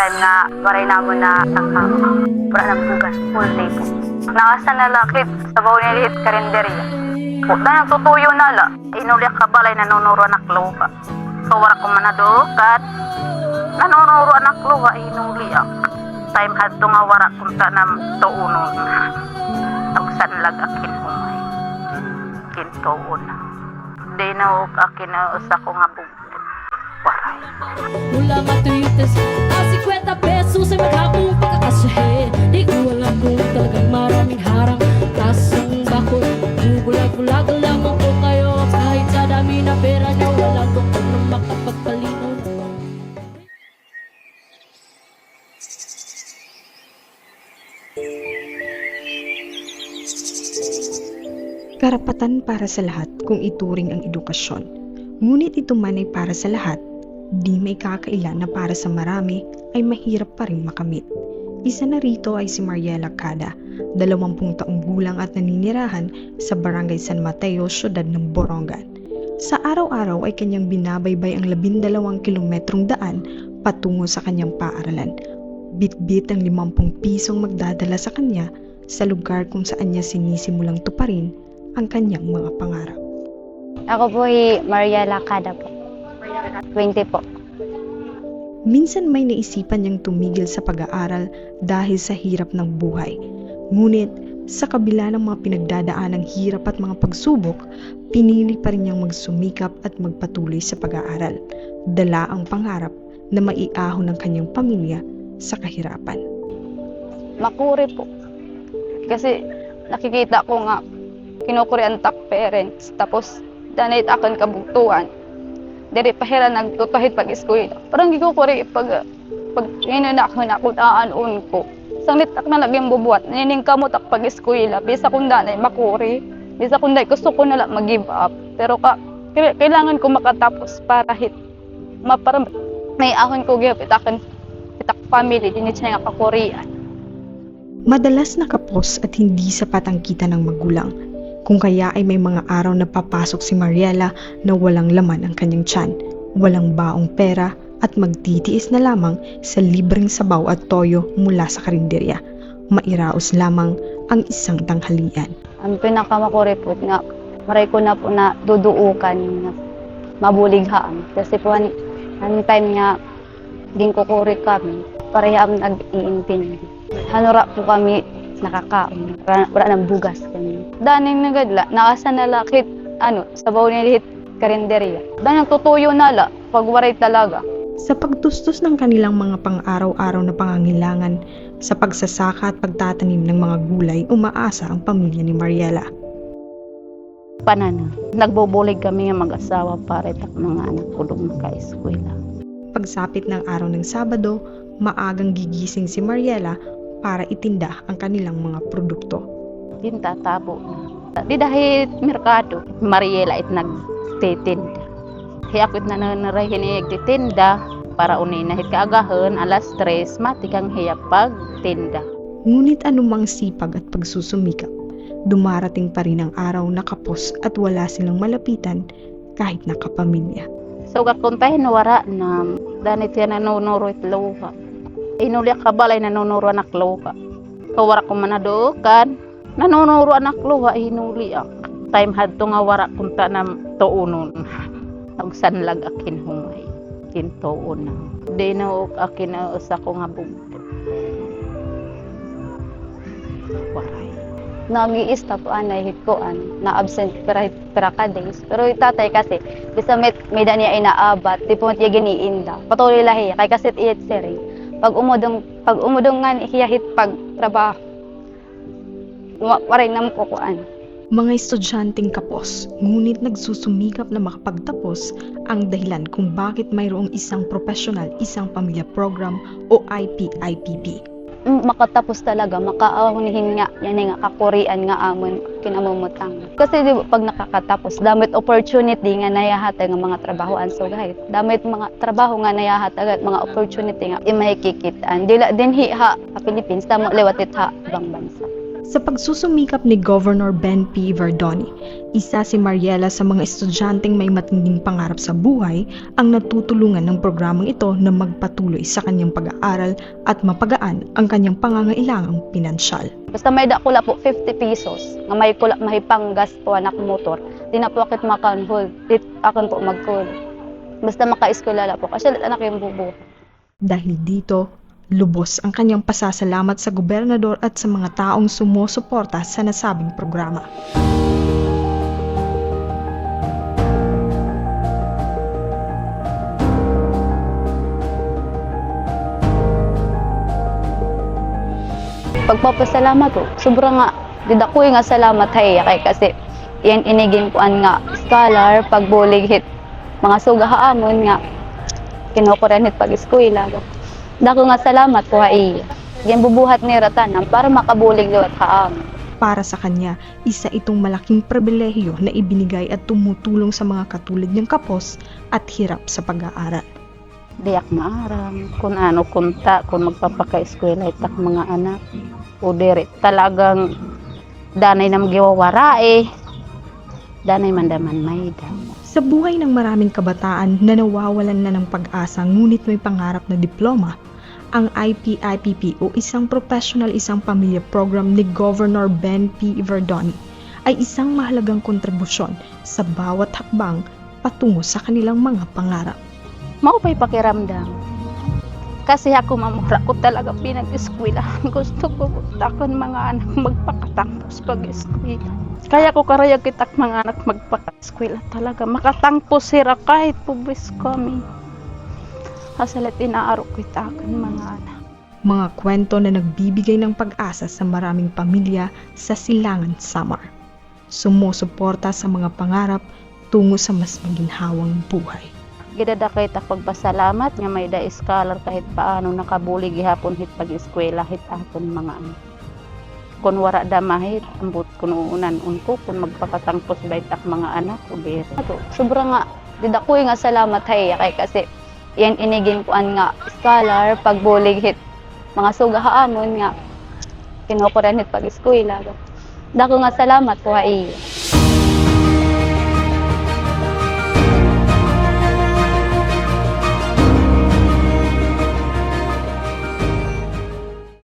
time nga waray na mo na tangka. Wala nang bugas, full day po. Nakasa na lakit sa Baunilit Karinderya. Po, na nagtutuyo na la. Inuliak ka balay nanunuro anak lupa. So wala ko manadukat. Nanunuro anak lupa, inuliak. Time hadto nga wara kunta na tuunon. Tagsan lag akin humay. Kintuon. Di na akin na usa ko nga bugto. Mula matuyutes ang 50 pesos ay maghapong pagkakasahe Di ko alam kung talagang maraming harang. Kasang bakot, gugulag-gulag lamang ko kayo. Kahit sa dami na pera nyo, walang doktor na makapagpalinaw Karapatan para sa lahat kung ituring ang edukasyon. Ngunit ito man ay para sa lahat, di may kakailan na para sa marami ay mahirap pa rin makamit. Isa na rito ay si Mariela Cada, 20 taong gulang at naninirahan sa Barangay San Mateo, syudad ng Borongan. Sa araw-araw ay kanyang binabaybay ang 12 kilometrong daan patungo sa kanyang paaralan. Bit-bit ang 50 pisong magdadala sa kanya sa lugar kung saan niya sinisimulang tuparin ang kanyang mga pangarap. Ako po ay Maria Lacada po. 20 po. Minsan may naisipan niyang tumigil sa pag-aaral dahil sa hirap ng buhay. Ngunit sa kabila ng mga pinagdadaan ng hirap at mga pagsubok, pinili pa rin niyang magsumikap at magpatuloy sa pag-aaral. Dala ang pangarap na maiahon ng kanyang pamilya sa kahirapan. Makuri po. Kasi nakikita ko nga kinukuri ang top parents. Tapos danit akan kabugtuan. Diri pahira nagtutahid pag eskwela. Parang gikukuri pag pag inanak na ako daan ko. Sanglit ak na lagi bubuhat. Nining kamot ak pag eskwela. Bisa kung danay makuri. Bisa kung danay gusto ko na lang mag-give up. Pero ka, kailangan ko makatapos para hit maparang may ahon ko gyud itakan itak family dinit siya nga kakurian. Madalas nakapos at hindi sapat ang kita ng magulang. Kung kaya ay may mga araw na papasok si Mariela na walang laman ang kanyang tiyan, walang baong pera at magtitiis na lamang sa libreng sabaw at toyo mula sa karinderya. Mairaos lamang ang isang tanghalian. Ang pinakamakuripot nga, maray ko na po na duduukan na mabulighaan. Kasi po, an, an time nga, din kukuri kami, pareham nag-iintindi. Hanura po kami nakakaon, wala, wala ng bugas kami. Daning nagadla, nakasa na lakit, ano, sabaw nilihit karinderya. Daning tutuyo na la, pag waray talaga. Sa pagtustos ng kanilang mga pang-araw-araw na pangangailangan, sa pagsasaka at pagtatanim ng mga gulay, umaasa ang pamilya ni Mariela. Panana, nagbubulig kami ng mag-asawa para itak mga anak ko doon naka-eskwela. Pagsapit ng araw ng Sabado, maagang gigising si Mariela para itinda ang kanilang mga produkto. tinta tabo. Di dahil merkado, Mariela it nagtitinda. Kaya ako na nanarahin ay nagtitinda para unay na hit kaagahan alas 3 matikang hiya pagtinda. Ngunit anumang sipag at pagsusumikap, dumarating pa rin ang araw na kapos at wala silang malapitan kahit nakapamilya. So kakuntahin na wara na danit yan nanunuro it luha. Inuliak ka balay nanunuro anak luha. Kawara ko manadukan, nanunuro anak luha inuliak. Time had to nga wara kunta na tuunon. Tagsan lag akin humay. Kintuon na. Di na akin na usa ko nga bugto. Waray. Nag-iista po anay hikoan na absent pera, pera ka days. Pero itatay kasi, bisa may, may dani ay naabat, di po tiya giniinda. Patuloy lahi, kay kasi iyat siri. Pag umudong, pag umudong nga hiyahit pag trabaho, wa- waray nam kukuan. Mga estudyanteng kapos, ngunit nagsusumikap na makapagtapos ang dahilan kung bakit mayroong isang professional, isang pamilya program o IP-IPP. Mm, makatapos talaga, makaahunihin nga, yan nga kakurian nga amon kinamumutang. Kasi di ba, pag nakakatapos, damit opportunity nga nayahatag ng mga trabahoan. So guys, damit mga trabaho nga nayahatag at mga opportunity nga imahikikitaan. Dila din hi ha, sa Philippines, tamo liwatit ha, ibang bansa. Sa pagsusumikap ni Governor Ben P. Verdoni, isa si Mariela sa mga estudyanteng may matinding pangarap sa buhay ang natutulungan ng programang ito na magpatuloy sa kanyang pag-aaral at mapagaan ang kanyang pangangailangang pinansyal. Basta may dakula po 50 pesos nga may kula may panggas po anak motor. Di na po akit makanhol. Di akon po magkul. Basta maka-eskwela po kasi anak yung bubo. Dahil dito, lubos ang kanyang pasasalamat sa gobernador at sa mga taong sumusuporta sa nasabing programa. Pagpapasalamat po, sobrang nga didako nga salamat hay kay kasi yan iniging kuan nga scholar pagbulig hit mga suga haamon nga kinukuran hit pag eskwela. Dako nga salamat po hay. Yan bubuhat ni ratanan para makabulig liwat haamon. Para sa kanya, isa itong malaking pribilehiyo na ibinigay at tumutulong sa mga katulad niyang kapos at hirap sa pag-aaral. diyak maaram kung ano kunta kung magpapaka-eskwela itak mga anak o diri talagang danay nam giwawarae danay mandaman may Sa buhay ng maraming kabataan na nawawalan na ng pag-asa ngunit may pangarap na diploma, ang IPIPP o isang professional isang pamilya program ni Governor Ben P. Verdoni ay isang mahalagang kontribusyon sa bawat hakbang patungo sa kanilang mga pangarap. mao pa'y pakiramdam? Kasi ako mamura ko talaga pinag-eskwela gusto ko takon mga anak magpakatangpos pag-eskwela kaya ko karayag kitak mga anak magpaka-eskwela talaga makatangpos sira kahit pubis kami hasalat inaaro kita mga anak Mga kwento na nagbibigay ng pag-asa sa maraming pamilya sa Silangan Samar. Sumusuporta sa mga pangarap tungo sa mas maginhawang buhay. gidadakay ta pagpasalamat nga may da scholar kahit paano nakabuli gihapon hit pag eskwela hit aton mga ano kun wara da mahit ambot kun uunan unko kun magpakatangpos ba itak mga anak o bir Ato, sobra nga didako nga salamat hay kay kasi yan iniging kuan nga scholar pagbulig hit mga suga haamon nga kinukuran hit pag eskwela. Dako nga salamat po hay.